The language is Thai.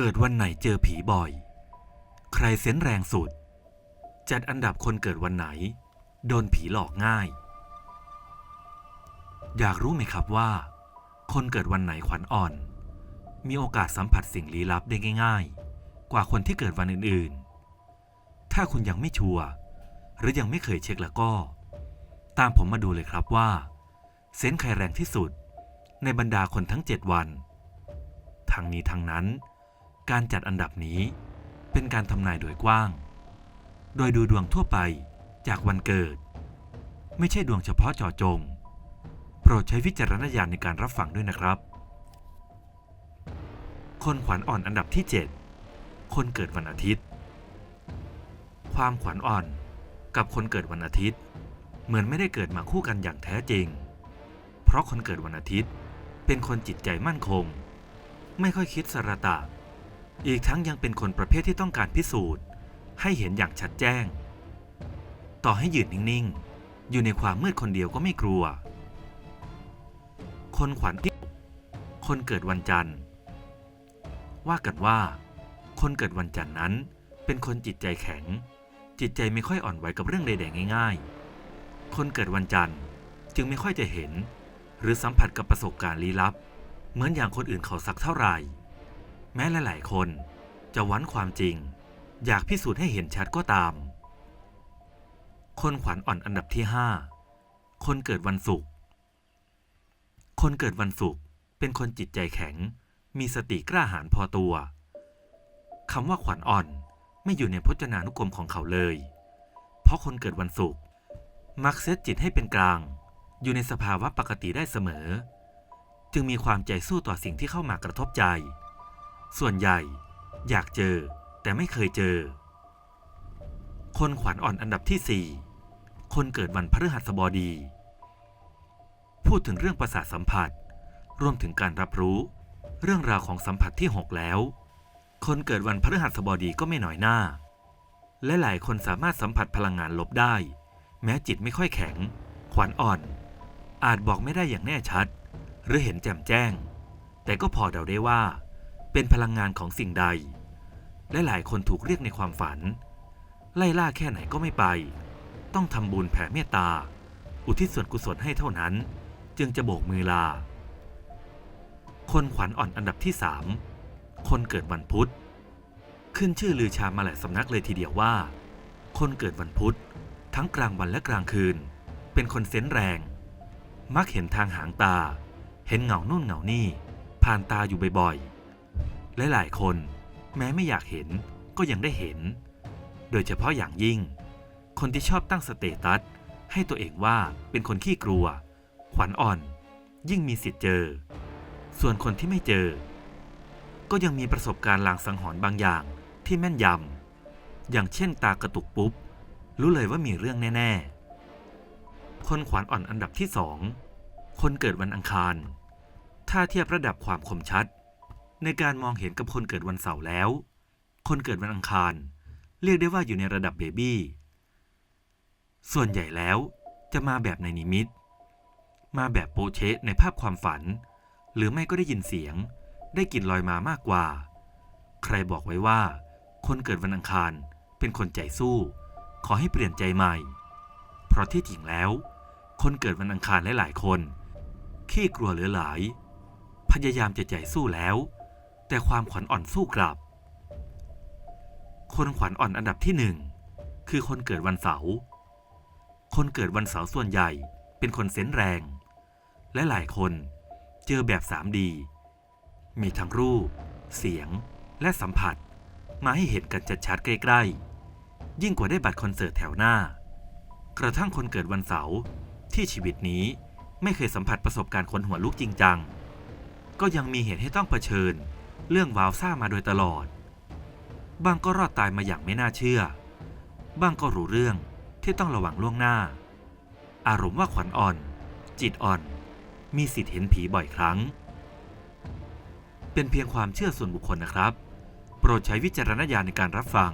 เกิดวันไหนเจอผีบ่อย ใครเซนแรงสุด จัดอันดับคนเกิดวันไหน โดนผีหลอกง่าย อยากรู้ไหมครับว่า คนเกิดวันไหนขวัญอ่อน มีโอกาสสัมผัสสิ่งลี้ลับได้ง่าย ๆ กว่าคนที่เกิดวันอื่นๆ ถ้าคุณยังไม่ชัวร์หรือยังไม่เคยเช็คแล้วก็ ตามผมมาดูเลยครับว่า เซนใครแรงที่สุด ในบรรดาคนทั้ง 7 วัน ทั้งนี้ทั้งนั้น การจัดอันดับนี้ เป็นการทำนายโดยกว้าง โดยดูดวงทั่วไปจากวันเกิด ไม่ใช่ดวงเฉพาะเจาะจง โปรดใช้วิจารณญาณในการรับฟังด้วยนะครับ คนขวัญอ่อนอันดับที่ 7 คนเกิดวันอาทิตย์ ความขวัญอ่อนกับคนเกิดวันอาทิตย์ เหมือนไม่ได้เกิดมาคู่กันอย่างแท้จริง เพราะคนเกิดวันอาทิตย์เป็นคนจิตใจมั่นคง ไม่ค่อยคิดสระตะ อีกทั้งยังเป็นคนประเภทที่ต้องการพิสูจน์ ให้เห็นอย่างชัดแจ้ง ต่อให้ยืนนิ่งๆ อยู่ในความมืดคนเดียวก็ไม่กลัว คนขวัญที่คนเกิดวันจันทร์ ว่ากันว่า คนเกิดวันจันทร์นั้น เป็นคนจิตใจแข็ง จิตใจไม่ค่อยอ่อนไหวกับเรื่องใดๆง่าย ๆ คนเกิดวันจันทร์จึงไม่ค่อยจะเห็น หรือสัมผัสกับประสบการณ์ลี้ลับ เหมือนอย่างคนอื่นเขาสักเท่าไหร่ แม้หลายๆ คนจะหวันความจริง อยากพิสูจน์ให้เห็นชัดก็ตาม คนขวัญอ่อนอันดับที่ 5 คนเกิดวันศุกร์ คนเกิดวันศุกร์เป็นคนจิตใจแข็ง มีสติกล้าหาญพอตัว คำว่าขวัญอ่อนไม่อยู่ในพจนานุกรมของเขาเลย เพราะคนเกิดวันศุกร์มักเซตจิตให้เป็นกลาง อยู่ในสภาวะปกติได้เสมอ จึงมีความใจสู้ต่อสิ่งที่เข้ามากระทบใจ ส่วนใหญ่ อยากเจอแต่ไม่เคยเจอ คนขวัญอ่อนอันดับที่ 4 คนเกิดวันพฤหัสบดี พูดถึงเรื่องประสาทสัมผัส รวมถึงการรับรู้ เรื่องราวของสัมผัสที่ 6 แล้ว คนเกิดวันพฤหัสบดีก็ไม่น้อยหน้า และหลายคนสามารถสัมผัสพลังงานลบได้ แม้จิตไม่ค่อยแข็ง ขวัญอ่อน อาจบอกไม่ได้อย่างแน่ชัด หรือเห็นแจ่มแจ้ง แต่ก็พอเดาได้ว่า เป็นพลังงานของสิ่งใด และหลายคนถูกเรียกในความฝัน ไล่ล่าแค่ไหนก็ไม่ไป ต้องทำบุญแผ่เมตตา อุทิศส่วนกุศลให้เท่านั้น จึงจะโบกมือลา คนขวัญอ่อนอันดับที่3คนเกิดวันพุธ ขึ้นชื่อลือชามาหลายสำนักเลยทีเดียวว่า คนเกิดวันพุธ ทั้งกลางวันและกลางคืน เป็นคนเซนแรง มักเห็นทางหางตา เห็นเงานู่นเงานี่ ผ่านตาอยู่บ่อยๆ และหลายคนแม้ไม่อยากเห็นก็ยังได้เห็น โดยเฉพาะอย่างยิ่ง คนที่ชอบตั้งสเตตัสให้ตัวเองว่าเป็นคนขี้กลัว ขวัญอ่อน ยิ่งมีสิทธิ์เจอ ส่วนคนที่ไม่เจอ ก็ยังมีประสบการณ์ลางสังหรณ์บางอย่างที่แม่นยำ อย่างเช่นตากระตุกปุ๊บ รู้เลยว่ามีเรื่องแน่ ๆ คนขวัญอ่อนอันดับที่สอง คนเกิดวันอังคาร ถ้าเทียบระดับความคมชัด ในการมองเห็นกับคนเกิดวันเสาร์แล้ว คนเกิดวันอังคาร เรียกได้ว่าอยู่ในระดับเบบี้ส่วนใหญ่แล้วจะมาแบบในนิมิต มาแบบโปเชะในภาพความฝัน หรือไม่ก็ได้ยินเสียง ได้กลิ่นลอยมามากกว่า ใครบอกไว้ว่า คนเกิดวันอังคารเป็นคนใจสู้ ขอให้เปลี่ยนใจใหม่ เพราะที่จริงแล้ว คนเกิดวันอังคารหลายๆคน ขี้กลัวเหลือหลาย พยายามจะใจสู้แล้ว แต่ความขวัญอ่อนสู้กลับ คนขวัญอ่อนอันดับที่หนึ่งคือคนเกิดวันเสาร์คนเกิดวันเสาร์ส่วนใหญ่เป็นคนเซนแรง และหลายคนเจอแบบ 3D มีทั้งรูป เสียง และสัมผัส มาให้เห็นกันชัดๆใกล้ๆ ยิ่งกว่าได้บัตรคอนเสิร์ตแถวหน้า กระทั่งคนเกิดวันเสาร์ที่ชีวิตนี้ไม่เคยสัมผัสประสบการณ์คนหัวลุกจริงจัง ก็ยังมีเหตุให้ต้องเผชิญ เรื่องวาวซ่ามาโดยตลอด บางก็รอดตายมาอย่างไม่น่าเชื่อ บางก็รู้เรื่องที่ต้องระวังล่วงหน้า อารมณ์ว่าขวัญอ่อน จิตอ่อน มีสิทธิ์เห็นผีบ่อยครั้ง เป็นเพียงความเชื่อส่วนบุคคลนะครับ โปรดใช้วิจารณญาณในการรับฟัง